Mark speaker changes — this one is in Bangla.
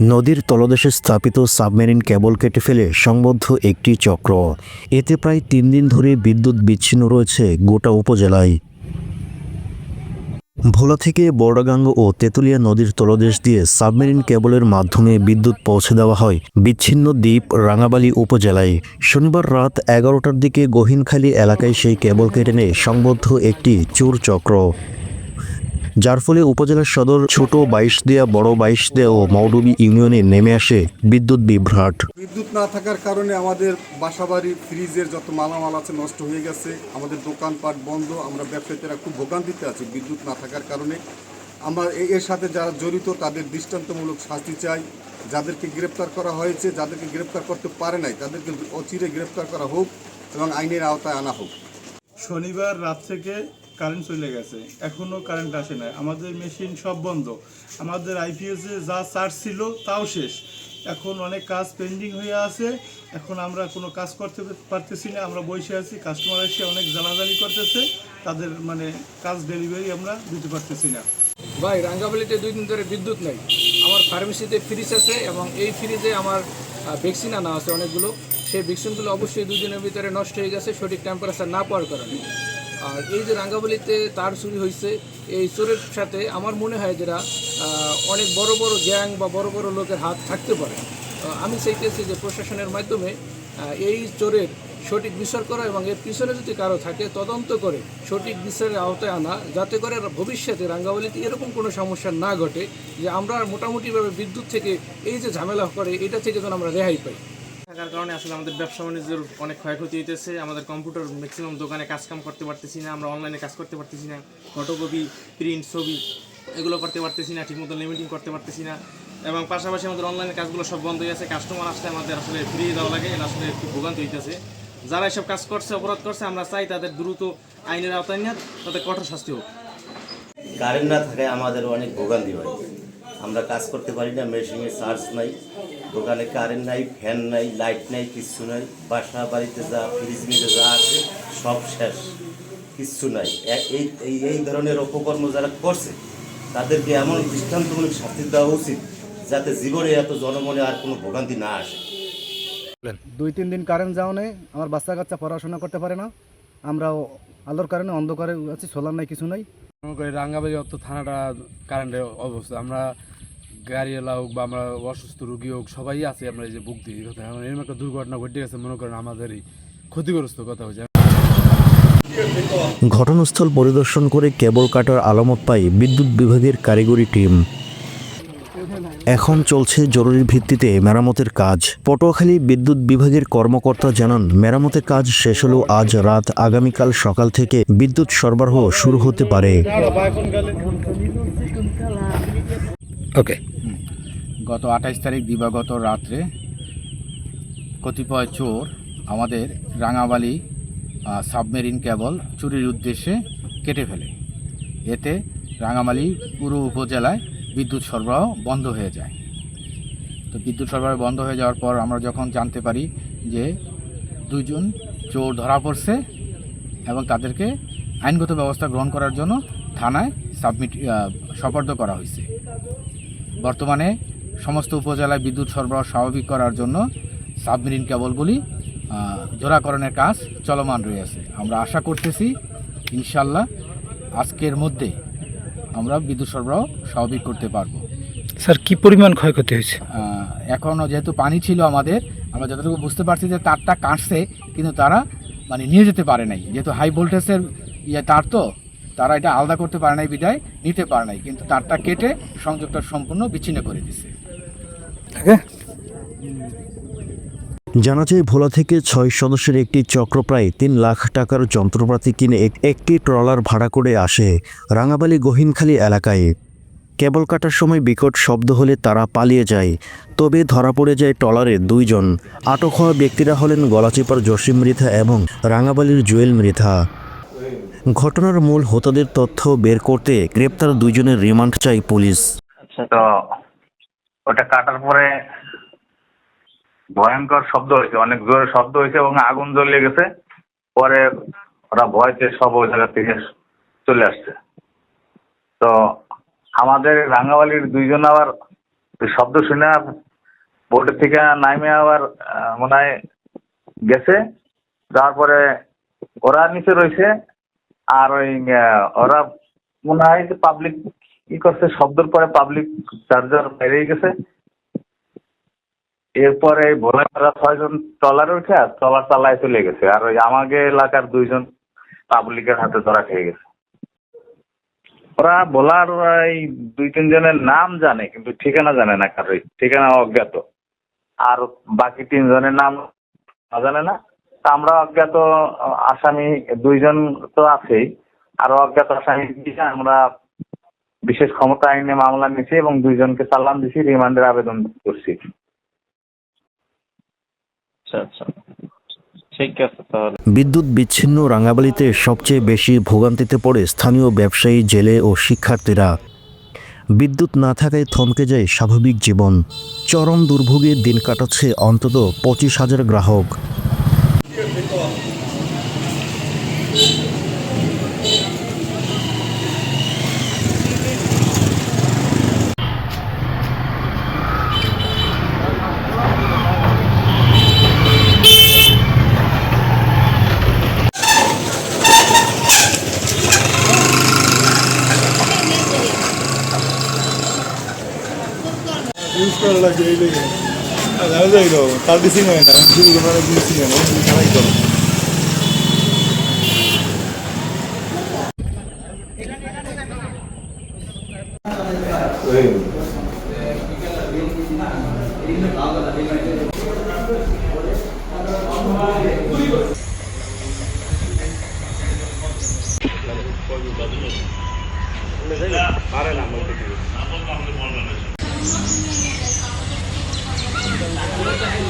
Speaker 1: নদীর তলদেশে স্থাপিত সাবমেরিন কেবল কেটে ফেলে সংবদ্ধ একটি চক্র। এতে প্রায় তিন দিন ধরে বিদ্যুৎ বিচ্ছিন্ন রয়েছে গোটা উপজেলায়। ভোলা থেকে বড়গাঙ্গ ও তেঁতুলিয়া নদীর তলদেশ দিয়ে সাবমেরিন কেবলের মাধ্যমে বিদ্যুৎ পৌঁছে দেওয়া হয় বিচ্ছিন্ন দ্বীপ রাঙাবালি উপজেলায়। শনিবার রাত এগারোটার দিকে গহিনখালী এলাকায় সেই কেবল কেটে নেয় সংবদ্ধ একটি চোর চক্র। যার ফলে উপজেলার সদর ছোট বাইশ দেয়া বড় বাইশ দেয়া ও মৌডুবি ইউনিয়নে নেমে আসে বিদ্যুৎ বিভ্রাট।
Speaker 2: বিদ্যুৎ না থাকার কারণে আমাদের বাসাবাড়ি ফ্রিজের যত মালামাল আছে নষ্ট হয়ে গেছে আমাদের দোকানপাট বন্ধ আমরা ব্যবসায়ীরা খুব ভোগান্তিতে আছি বিদ্যুৎ না থাকার কারণে। আমরা এর সাথে যারা জড়িত তাদের দৃষ্টান্তমূলক শাস্তি চাই। যাদেরকে গ্রেপ্তার করা হয়েছে যাদেরকে গ্রেপ্তার করতে পারে নাই তাদেরকে অচিরে গ্রেপ্তার করা হোক এবং আইনের আওতায় আনা হোক।
Speaker 3: শনিবার রাত থেকে কারেন্ট চলে গেছে। এখনও কারেন্ট আসে নাই। আমাদের মেশিন সব বন্ধ। আমাদের আইপিএসে যা চার্জ ছিল তাও শেষ। এখন অনেক কাজ পেন্ডিং হয়ে আছে। এখন আমরা কোনো কাজ করতে পারতেছি না। আমরা বসে আছি কাস্টমার এসে অনেক জ্বালাজালি করতেছে। তাদের মানে কাজ ডেলিভারি আমরা দিতে পারতেছি না।
Speaker 4: ভাই রাঙ্গাবালিতে দুই দিন ধরে বিদ্যুৎ নেই। আমার ফার্মেসিতে ফ্রিজ আছে এবং এই ফ্রিজে আমার ভ্যাকসিন আনা আছে অনেকগুলো। সেই ভ্যাকসিনগুলো অবশ্যই দুই দিনের ভিতরে নষ্ট হয়ে গেছে, সঠিক টেম্পারেচার না পাওয়ার কারণে। আর এই যে রাঙ্গাবলিতে তার চুরি হয়েছে এই চোরের সাথে আমার মনে হয় যেটা অনেক বড় বড় গ্যাং বা বড় বড় লোকের হাত থাকতে পারে। আমি চাইতেছি যে প্রশাসনের মাধ্যমে এই চোরের সঠিক বিচার করা এবং এর পিছনে যদি কারও থাকে, তদন্ত করে সঠিক বিচারের আওতায় আনা, যাতে করে ভবিষ্যতে রাঙ্গাবালিতে এরকম কোনো সমস্যা না ঘটে যে আমরা মোটামুটিভাবে বিদ্যুৎ থেকে এই যে ঝামেলা করে, এটা থেকে যেন আমরা রেহাই পাই।
Speaker 5: থাকার কারণে আসলে আমাদের ব্যবসা বাণিজ্যের অনেক ক্ষয়ক্ষতি হইতেছে। আমাদের কম্পিউটার ম্যাক্সিমাম দোকানে কাজ কাম করতে পারতেছি না, আমরা অনলাইনে কাজ করতে পারতেছি না। ফটোকপি প্রিন্ট ছবি, এগুলো করতে পারতেছি না, ঠিকমতো লিমিটিং করতে পারতেছি না। এবং পাশাপাশি আমাদের অনলাইনে কাজগুলো সব বন্ধ হয়ে আছে কাস্টমার আসলে আমাদের আসলে ফ্রি দেওয়া লাগে এটা আসলে একটু ভোগান্তি হইতেছে। যারা এসব কাজ করছে, অপরাধ করছে, আমরা চাই তাদের দ্রুত আইনের আওতায় নিয়ে তাদের কঠোর শাস্তি হোক।
Speaker 6: কারেন্ট না থাকায় আমাদের অনেক ভোগান্তি হয়। আমরা কাজ করতে পারি না মেশিনে চার্জ নাই। দোকানে কারেন্ট নাই ফ্যান নাই লাইট নাই কিচ্ছু নাই। বাসা বাড়িতে যা ফ্রিজ মিলে যা আছে সব শেষ। কিচ্ছু নাই। এই এই এই ধরনের অপকর্ম যারা করছে তাদেরকে এমন দৃষ্টান্তমূলক শাস্তি দেওয়া উচিত যাতে জীবনে এত জনমনে আর কোনো ভোগান্তি না আসে।
Speaker 7: দুই তিন দিন কারেন্ট যাও নেই আমার বাচ্চা কাচ্চা পড়াশোনা করতে পারে না। আমরাও আলোর কারণে অন্ধকারে আছি সোলার নাই কিছু নাই।
Speaker 8: রাঙ্গাবাড়ি অত থানাটা কারেন্টের অবস্থা। আমরা গাড়িওয়ালা হোক বা আমরা অসুস্থ রুগী হোক সবাই আছে আমরা এই যে বুক দিই কথা। এরকম একটা দুর্ঘটনা ঘটে গেছে মনে করেন আমাদেরই ক্ষতিগ্রস্ত কথা হয়েছে।
Speaker 1: ঘটনাস্থল পরিদর্শন করে কেবল কাটার আলামত পায় বিদ্যুৎ বিভাগের কারিগরি টিম। এখন চলছে জরুরি ভিত্তিতে মেরামতের কাজ। পটুয়াখালী বিদ্যুৎ বিভাগের কর্মকর্তা জানান মেরামতের কাজ শেষ হলেও আজ রাত আগামীকাল সকাল থেকে বিদ্যুৎ সরবরাহ শুরু হতে পারে।
Speaker 9: ওকে গত আঠাইশ তারিখ দিবাগত রাত্রে কতিপয় চোর আমাদের রাঙাবালি সাবমেরিন কেবল চুরির উদ্দেশ্যে কেটে ফেলে। এতে রাঙামালি পুরো উপজেলায় বিদ্যুৎ সরবরাহ বন্ধ হয়ে যায়। তো বিদ্যুৎ সরবরাহ বন্ধ হয়ে যাওয়ার পর আমরা যখন জানতে পারি যে দুইজন চোর ধরা পড়ছে এবং তাদেরকে আইনগত ব্যবস্থা গ্রহণ করার জন্য থানায় সাবমিট সোপর্দ করা হয়েছে। বর্তমানে সমস্ত উপজেলায় বিদ্যুৎ সরবরাহ স্বাভাবিক করার জন্য সাবমেরিন কেবলগুলি জোড়াকরণের কাজ চলমান রয়েছে। আমরা আশা করতেছি ইনশাল্লাহ আজকের মধ্যে আমরা বিদ্যুৎ সরবরাহ স্বাভাবিক করতে পারব।
Speaker 10: স্যার কি পরিমাণ ক্ষয়ক্ষতি হয়েছে?
Speaker 9: এখনও যেহেতু পানি ছিল আমাদের আমরা যতটুকু বুঝতে পারছি যে তারটা কাটছে কিন্তু তারা মানে নিয়ে যেতে পারে নাই। যেহেতু হাই ভোল্টেজের ইয়ে তার তো তারা এটা আলাদা করতে পারে নাই বিদায় নিতে পারে নাই কিন্তু তারটা কেটে সংযোগটা সম্পূর্ণ বিচ্ছিন্ন করে দিছে।
Speaker 1: জানা যায় ভোলা থেকে ছয় সদস্যের একটি চক্র প্রায় তিন লাখ টাকার যন্ত্রপাতি কিনে একটি ট্রলার ভাড়া করে আসে রাঙাবালি গহিনখালী এলাকায়। কেবল কাটার সময় বিকট শব্দ হলে তারা পালিয়ে যায় তবে ধরা পড়ে যায় ট্রলারে দুইজন। আটক হওয়া ব্যক্তিরা হলেন গলাচিপার জসিম মৃধা এবং রাঙাবালির জুয়েল মৃধা। ঘটনার মূল হোতাদের তথ্য বের করতে গ্রেপ্তার দুইজনের রিমান্ড চাই পুলিশ।
Speaker 11: আচ্ছা তো ওটা কাটার পরে ভয়ঙ্কর শব্দ হয়েছে, অনেক জোরে শব্দ হয়েছে এবং আগুন জ্বলে গেছে। পরে ওরা ভয়তে সব ওই জায়গা থেকে চলে আসছে। তো আমাদের রাঙ্গাবালির দুইজন আবার শব্দ শুনে বোর্ডের থেকে নামে আবার মনে হয় গেছে। যাওয়ার পরে ওরা নিচে রয়েছে আর ওই ওরা মনে হয় যে পাবলিক কি করছে, শব্দের পরে পাবলিক চার্জার বেরিয়ে গেছে। এরপরে ভোলাপাড়া ছয়জন ট্রলারে উঠে আর ট্রলার চালায় চলে গেছে। আর ওই আমাকে এলাকার দুইজন পাবলিকের হাতে ধরা খেয়ে গেছে। ওরা ভোলার এই দুই, তিনজনের নাম জানে, কিন্তু ঠিকানা জানে না কারোই ঠিকানা অজ্ঞাত। আর বাকি তিনজনের নাম জানে না। তা আমরা অজ্ঞাত আসামি দুইজন তো আছেই। আর অজ্ঞাত আসামি আমরা বিশেষ ক্ষমতা আইনে মামলা নিয়েছি এবং দুইজনকে চালান দিছি রিমান্ডের আবেদন করছি।
Speaker 6: আচ্ছা আচ্ছা। আছে
Speaker 1: বিদ্যুৎ বিচ্ছিন্ন রাঙাবালিতে সবচেয়ে বেশি ভোগান্তিতে পড়ে স্থানীয় ব্যবসায়ী জেলে ও শিক্ষার্থীরা। বিদ্যুৎ না থাকায় থমকে যায় স্বাভাবিক জীবন। চরম দুর্ভোগে দিন কাটাচ্ছে অন্তত পঁচিশ হাজার গ্রাহক।
Speaker 3: ভালো লাগে এই লাগে আমি যাই তো তার ডিসিং হয় না শুরু করে ডিসিং হয় না খেলাই করো Thank you.